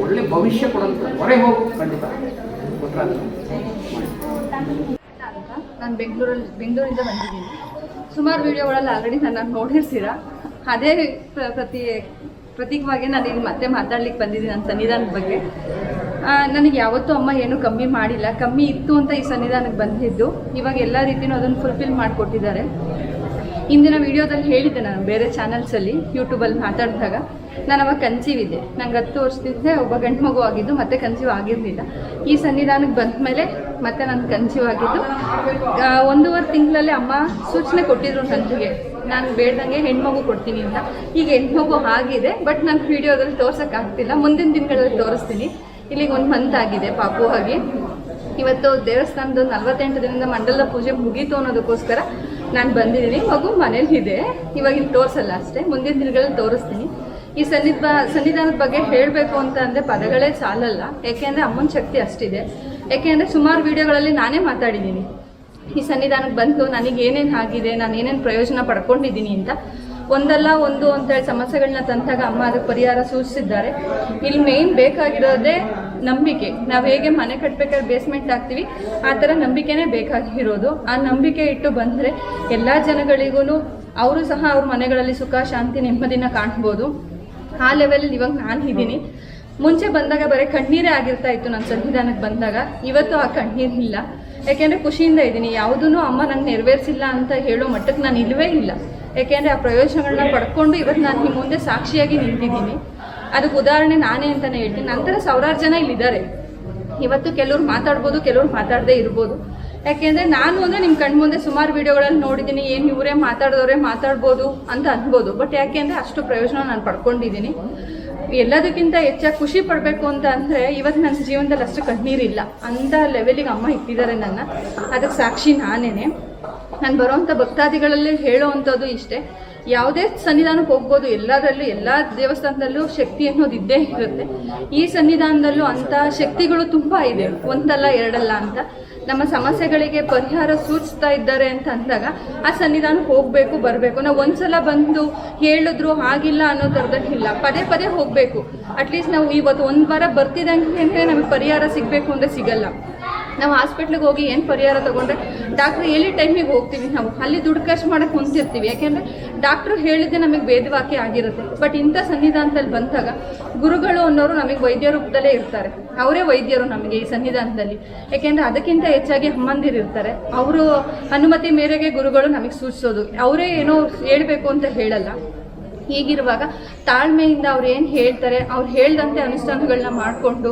ಒಳ್ಳೆ ಭವಿಷ್ಯ ಕೊಡೋಂಥ ಹೊರೆ ಹೋಗು. ಖಂಡಿತ. ಅಂತ ನಾನು ಬೆಂಗಳೂರಲ್ಲಿ, ಬೆಂಗಳೂರಿಂದ ಬಂದಿದ್ದೀನಿ. ಸುಮಾರು ವೀಡಿಯೋಗಳಲ್ಲಿ ಆಲ್ರೆಡಿ ನನ್ನ ನೋಡಿರ್ತೀರಾ? ಅದೇ ಪ್ರ- ಪ್ರತಿ, ಪ್ರತೀಕವಾಗಿ ನಾನು ಇಲ್ಲಿ ಮತ್ತೆ ಮಾತಾಡ್ಲಿಕ್ಕೆ ಬಂದಿದ್ದೀನಿ ನನ್ನ ಸನ್ನಿಧಾನದ ಬಗ್ಗೆ. ನನಗೆ ಯಾವತ್ತೂ ಅಮ್ಮ ಏನೂ ಕಮ್ಮಿ ಮಾಡಿಲ್ಲ. ಕಮ್ಮಿ ಇತ್ತು ಅಂತ ಈ ಸನ್ನಿಧಾನಕ್ಕೆ ಬಂದಿದ್ದು. ಇವಾಗ ಎಲ್ಲ ರೀತಿಯೂ ಅದನ್ನು ಫುಲ್ಫಿಲ್ ಮಾಡಿಕೊಟ್ಟಿದ್ದಾರೆ. ಇಂದಿನ ವಿಡಿಯೋದಲ್ಲಿ ಹೇಳಿದ್ದೆ ನಾನು ಬೇರೆ ಚಾನಲ್ಸಲ್ಲಿ ಯೂಟ್ಯೂಬಲ್ಲಿ ಮಾತಾಡಿದಾಗ. ನಾನು ಅವಾಗ ಕನ್ಸೀವ್ ಇದ್ದೆ ನಂಗೆ ಹತ್ತು ವರ್ಷದಿಂದ ಒಬ್ಬ ಗಂಡು ಮಗು ಆಗಿದ್ದು, ಮತ್ತೆ ಕನ್ಸೀವ್ ಆಗಿರಲಿಲ್ಲ. ಈ ಸನ್ನಿಧಾನಕ್ಕೆ ಬಂದ ಮೇಲೆ ಮತ್ತೆ ನಾನು ಕನ್ಸೀವ್ ಆಗಿದ್ದು. ಒಂದೂವರೆ ತಿಂಗಳಲ್ಲಿ ಅಮ್ಮ ಸೂಚನೆ ಕೊಟ್ಟಿದ್ರು ನನಗೆ ನಾನು ಬೇಡ್ದಂಗೆ ಹೆಣ್ಮಗು ಕೊಡ್ತೀನಿ ಅಂತ. ಈಗ ಹೆಣ್ಮಗು ಆಗಿದೆ, ಬಟ್ ನಾನು ವಿಡಿಯೋದಲ್ಲಿ ತೋರ್ಸೋಕ್ಕಾಗ್ತಿಲ್ಲ. ಮುಂದಿನ ದಿನಗಳಲ್ಲಿ ತೋರಿಸ್ತೀನಿ. ಇಲ್ಲಿಗೆ ಒಂದು ಮಂತ್ ಆಗಿದೆ ಪಾಪು ಆಗಿ. ಇವತ್ತು ದೇವಸ್ಥಾನದ ನಲ್ವತ್ತೆಂಟು ದಿನದಿಂದ ಮಂಡಲದ ಪೂಜೆ ಮುಗೀತು ಅನ್ನೋದಕ್ಕೋಸ್ಕರ ನಾನು ಬಂದಿದ್ದೀನಿ. ಮಗು ಮನೇಲಿದೆ. ಇವಾಗ ಇಲ್ಲಿ ತೋರಿಸಲ್ಲ ಅಷ್ಟೇ. ಮುಂದಿನ ದಿನಗಳಲ್ಲಿ ತೋರಿಸ್ತೀನಿ. ಈ ಸನ್ನಿಧ, ಸನ್ನಿಧಾನದ ಬಗ್ಗೆ ಹೇಳಬೇಕು ಅಂತ ಅಂದರೆ ಪದಗಳೇ ಸಾಲಲ್ಲ. ಯಾಕೆಂದರೆ ಅಮ್ಮನ ಶಕ್ತಿ ಅಷ್ಟಿದೆ. ಯಾಕೆಂದರೆ ಸುಮಾರು ವಿಡಿಯೋಗಳಲ್ಲಿ ನಾನೇ ಮಾತಾಡಿದ್ದೀನಿ. ಈ ಸನ್ನಿಧಾನಕ್ಕೆ ಬಂತು ನನಗೆ ಏನೇನು ಆಗಿದೆ, ನಾನು ಏನೇನು ಪ್ರಯೋಜನ ಪಡ್ಕೊಂಡಿದ್ದೀನಿ ಅಂತ. ಒಂದಲ್ಲ ಒಂದು ಅಂತೇಳಿ ಸಮಸ್ಯೆಗಳನ್ನ ತಂದಾಗ ಅಮ್ಮ ಅದಕ್ಕೆ ಪರಿಹಾರ ಸೂಚಿಸಿದ್ದಾರೆ. ಇಲ್ಲಿ ಮೇನ್ ಬೇಕಾಗಿರೋದೇ ನಂಬಿಕೆ. ನಾವು ಹೇಗೆ ಮನೆ ಕಟ್ಟಬೇಕಾದ್ರೆ ಬೇಸ್ಮೆಂಟ್ ಹಾಕ್ತೀವಿ, ಆ ಥರ ನಂಬಿಕೆನೇ ಬೇಕಾಗಿರೋದು. ಆ ನಂಬಿಕೆ ಇಟ್ಟು ಬಂದರೆ ಎಲ್ಲ ಜನಗಳಿಗೂ ಅವರು ಸಹ ಅವ್ರ ಮನೆಗಳಲ್ಲಿ ಸುಖ, ಶಾಂತಿ, ನೆಮ್ಮದಿನ ಕಾಣ್ಬೋದು. ಆ ಲೆವೆಲ್ ಇವಾಗ ನಾನು ಇದ್ದೀನಿ. ಮುಂಚೆ ಬಂದಾಗ ಬರೀ ಕಣ್ಣೀರೇ ಆಗಿರ್ತಾ ಇತ್ತು ನನ್ನ ಸಂವಿಧಾನಕ್ಕೆ ಬಂದಾಗ. ಇವತ್ತು ಆ ಕಣ್ಣೀರಿಲ್ಲ ಯಾಕೆಂದರೆ ಖುಷಿಯಿಂದ ಇದ್ದೀನಿ. ಯಾವುದೂ ಅಮ್ಮ ನಂಗೆ ನೆರವೇರಿಸಿಲ್ಲ ಅಂತ ಹೇಳೋ ಮಟ್ಟಕ್ಕೆ ನಾನು ಇಲ್ಲವೇ ಇಲ್ಲ. ಯಾಕೆಂದರೆ ಆ ಪ್ರಯೋಜನಗಳನ್ನ ಪಡ್ಕೊಂಡು ಇವತ್ತು ನಾನು ನಿಮ್ಮ ಮುಂದೆ ಸಾಕ್ಷಿಯಾಗಿ ನಿಂತಿದ್ದೀನಿ. ಅದಕ್ಕೆ ಉದಾಹರಣೆ ನಾನೇ ಅಂತಲೇ ಹೇಳ್ತೀನಿ. ನಂತರ ಸಾವಿರಾರು ಜನ ಇಲ್ಲಿದ್ದಾರೆ. ಇವತ್ತು ಕೆಲವ್ರು ಮಾತಾಡ್ಬೋದು, ಕೆಲವ್ರು ಮಾತಾಡದೇ ಇರ್ಬೋದು. ಯಾಕೆಂದರೆ ನಾನು ಅಂದರೆ ನಿಮ್ಮ ಕಣ್ಮುಂದೆ ಸುಮಾರು ವಿಡಿಯೋಗಳಲ್ಲಿ ನೋಡಿದ್ದೀನಿ ಏನು ಇವರೇ ಮಾತಾಡಿದವ್ರೆ ಮಾತಾಡ್ಬೋದು ಅಂತ ಅನ್ಬೋದು. ಬಟ್ ಯಾಕೆಂದ್ರೆ ಅಷ್ಟು ಪ್ರಯೋಜನ ನಾನು ಪಡ್ಕೊಂಡಿದ್ದೀನಿ ಎಲ್ಲದಕ್ಕಿಂತ ಹೆಚ್ಚಾಗಿ ಖುಷಿ ಪಡಬೇಕು ಅಂತ ಅಂದರೆ ಇವತ್ತು ನನ್ನ ಜೀವನದಲ್ಲಿ ಅಷ್ಟು ಕಣ್ಣೀರಿಲ್ಲ ಅಂಥ ಲೆವೆಲಿಗೆ ಅಮ್ಮ ಇಟ್ಟಿದ್ದಾರೆ ನನ್ನ. ಅದಕ್ಕೆ ಸಾಕ್ಷಿ ನಾನೇನೆ. ನಾನು ಬರೋವಂಥ ಭಕ್ತಾದಿಗಳಲ್ಲಿ ಹೇಳೋ ಅಂಥದ್ದು ಇಷ್ಟೇ. ಯಾವುದೇ ಸನ್ನಿಧಾನಕ್ಕೆ ಹೋಗ್ಬೋದು, ಎಲ್ಲದರಲ್ಲೂ, ಎಲ್ಲ ದೇವಸ್ಥಾನದಲ್ಲೂ ಶಕ್ತಿ ಅನ್ನೋದು ಇದ್ದೇ ಇರುತ್ತೆ. ಈ ಸನ್ನಿಧಾನದಲ್ಲೂ ಅಂಥ ಶಕ್ತಿಗಳು ತುಂಬ ಇದೆ. ಒಂದಲ್ಲ, ಎರಡಲ್ಲ ಅಂತ. ನಮ್ಮ ಸಮಸ್ಯೆಗಳಿಗೆ ಪರಿಹಾರ ಸೂಚಿಸ್ತಾ ಇದ್ದಾರೆ ಅಂತ ಅಂದಾಗ ಆ ಸನ್ನಿಧಾನಕ್ಕೆ ಹೋಗಬೇಕು, ಬರಬೇಕು. ನಾವು ಒಂದ್ಸಲ ಬಂದು ಹೇಳಿದ್ರು ಆಗಿಲ್ಲ ಅನ್ನೋ ಥರದಲ್ಲಿಲ್ಲ ಪದೇ ಪದೇ ಹೋಗಬೇಕು. ಅಟ್ಲೀಸ್ಟ್ ನಾವು ಇವತ್ತು ಒಂದು ವಾರ ಬರ್ತಿದ್ದಂಗೆ ನಮಗೆ ಪರಿಹಾರ ಸಿಗಬೇಕು ಅಂದರೆ ಸಿಗಲ್ಲ. ನಾವು ಹಾಸ್ಪಿಟ್ಲಿಗೆ ಹೋಗಿ ಏನು ಪರಿಹಾರ ತೊಗೊಂಡ್ರೆ ಡಾಕ್ಟ್ರ್ ಎಲ್ಲಿ ಟೈಮಿಗೆ ಹೋಗ್ತೀವಿ ನಾವು? ಅಲ್ಲಿ ದುಡ್ಡು ಖರ್ಚು ಮಾಡಕ್ಕೆ ಕುಂತಿರ್ತೀವಿ ಯಾಕೆಂದರೆ ಡಾಕ್ಟ್ರು ಹೇಳಿದ್ದೆ ನಮಗೆ ಭೇದವಾಕ್ಯ ಆಗಿರುತ್ತೆ. ಬಟ್ ಇಂಥ ಸನ್ನಿಧಾನದಲ್ಲಿ ಬಂದಾಗ ಗುರುಗಳು ಅನ್ನೋರು ನಮಗೆ ವೈದ್ಯ ರೂಪದಲ್ಲೇ ಇರ್ತಾರೆ. ಅವರೇ ವೈದ್ಯರು ನಮಗೆ ಈ ಸನ್ನಿಧಾನದಲ್ಲಿ. ಯಾಕೆಂದರೆ ಅದಕ್ಕಿಂತ ಹೆಚ್ಚಾಗಿ ಅಮ್ಮಂದಿರು ಇರ್ತಾರೆ. ಅವರು ಅನುಮತಿ ಮೇರೆಗೆ ಗುರುಗಳು ನಮಗೆ ಸೂಚಿಸೋದು. ಅವರೇ ಏನೋ ಹೇಳಬೇಕು ಅಂತ ಹೇಳಲ್ಲ. ಹೀಗಿರುವಾಗ ತಾಳ್ಮೆಯಿಂದ ಅವ್ರು ಏನು ಹೇಳ್ತಾರೆ, ಅವ್ರು ಹೇಳ್ದಂತೆ ಅನುಷ್ಠಾನಗಳನ್ನ ಮಾಡಿಕೊಂಡು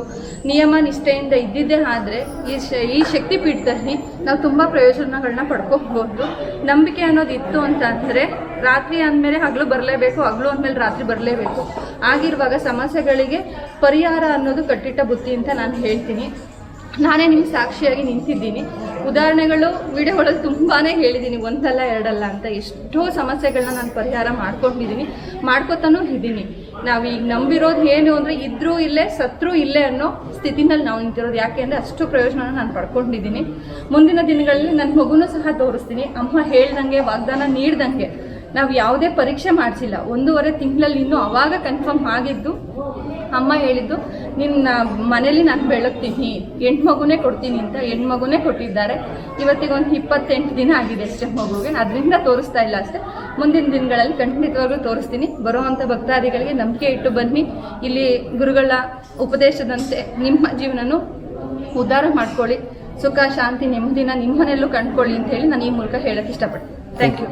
ನಿಯಮ ನಿಷ್ಠೆಯಿಂದ ಇದ್ದಿದ್ದೇ ಆದರೆ ಈ ಶ, ಈ ಶಕ್ತಿ ಪೀಠದಲ್ಲಿ ನಾವು ತುಂಬ ಪ್ರಯೋಜನಗಳನ್ನ ಪಡ್ಕೋಬಹುದು. ನಂಬಿಕೆ ಅನ್ನೋದು ಇತ್ತು ಅಂತಂದರೆ ರಾತ್ರಿ ಅಂದಮೇಲೆ ಹಗಲು ಬರಲೇಬೇಕು, ಹಗಲು ಅಂದಮೇಲೆ ರಾತ್ರಿ ಬರಲೇಬೇಕು. ಆಗಿರುವಾಗ ಸಮಸ್ಯೆಗಳಿಗೆ ಪರಿಹಾರ ಅನ್ನೋದು ಕಟ್ಟಿಟ್ಟ ಬುತ್ತಿ ಅಂತ ನಾನು ಹೇಳ್ತೀನಿ. ನಾನೇ ನಿಮ್ಗೆ ಸಾಕ್ಷಿಯಾಗಿ ನಿಂತಿದ್ದೀನಿ. ಉದಾಹರಣೆಗಳು ವಿಡಿಯೋಗಳಲ್ಲಿ ತುಂಬಾ ಹೇಳಿದ್ದೀನಿ ಒಂದಲ್ಲ, ಎರಡಲ್ಲ ಅಂತ. ಎಷ್ಟೋ ಸಮಸ್ಯೆಗಳನ್ನ ನಾನು ಪರಿಹಾರ ಮಾಡ್ಕೊಂಡಿದ್ದೀನಿ ಮಾಡ್ಕೊತಾನೂ ಇದ್ದೀನಿ ನಾವು ಈಗ ನಂಬಿರೋದು ಏನು ಅಂದರೆ ಇದ್ರೂ ಇಲ್ಲೇ, ಸತ್ರೂ ಇಲ್ಲೇ ಅನ್ನೋ ಸ್ಥಿತಿನಲ್ಲಿ ನಾವು ನಿಂತಿರೋದು. ಯಾಕೆ ಅಂದರೆ ಅಷ್ಟು ಪ್ರಯೋಜನ ನಾನು ಪಡ್ಕೊಂಡಿದ್ದೀನಿ ಮುಂದಿನ ದಿನಗಳಲ್ಲಿ ನನ್ನ ಮಗುನೂ ಸಹ ತೋರಿಸ್ತೀನಿ. ಅಮ್ಮ ಹೇಳ್ದಂಗೆ, ವಾಗ್ದಾನ ನೀಡ್ದಂಗೆ. ನಾವು ಯಾವುದೇ ಪರೀಕ್ಷೆ ಮಾಡಿಸಿಲ್ಲ. ಒಂದೂವರೆ ತಿಂಗಳಲ್ಲಿ ಇನ್ನೂ ಅವಾಗ ಕನ್ಫರ್ಮ್ ಆಗಿದ್ದು, ಅಮ್ಮ ಹೇಳಿದ್ದು ನಿನ್ನ ಮನೇಲಿ ನಾನು ಬೆಳಗ್ತೀನಿ ಹೆಣ್ಮಗುನೇ ಕೊಡ್ತೀನಿ ಅಂತ ಹೆಣ್ಮಗುನೇ ಕೊಟ್ಟಿದ್ದಾರೆ. ಇವತ್ತಿಗೊಂದು ಇಪ್ಪತ್ತೆಂಟು ದಿನ ಆಗಿದೆ ಅಷ್ಟೇ ಮಗುಗೆ ಅದರಿಂದ ತೋರಿಸ್ತಾ ಇಲ್ಲ ಅಷ್ಟೇ. ಮುಂದಿನ ದಿನಗಳಲ್ಲಿ ಖಂಡಿತವಾಗ್ಲೂ ತೋರಿಸ್ತೀನಿ. ಬರುವಂಥ ಭಕ್ತಾದಿಗಳಿಗೆ ನಂಬಿಕೆ ಇಟ್ಟು ಬನ್ನಿ. ಇಲ್ಲಿ ಗುರುಗಳ ಉಪದೇಶದಂತೆ ನಿಮ್ಮ ಜೀವನನೂ ಉದ್ಧಾರ ಮಾಡ್ಕೊಳ್ಳಿ. ಸುಖ, ಶಾಂತಿ, ನೆಮ್ಮದಿನ ನಿಮ್ಮನೆಲ್ಲೂ ಕಂಡ್ಕೊಳ್ಳಿ ಅಂತ ಹೇಳಿ ನಾನು ಈ ಮೂಲಕ ಹೇಳಕ್ಕೆ ಇಷ್ಟಪಡ್ತೀನಿ. Thank you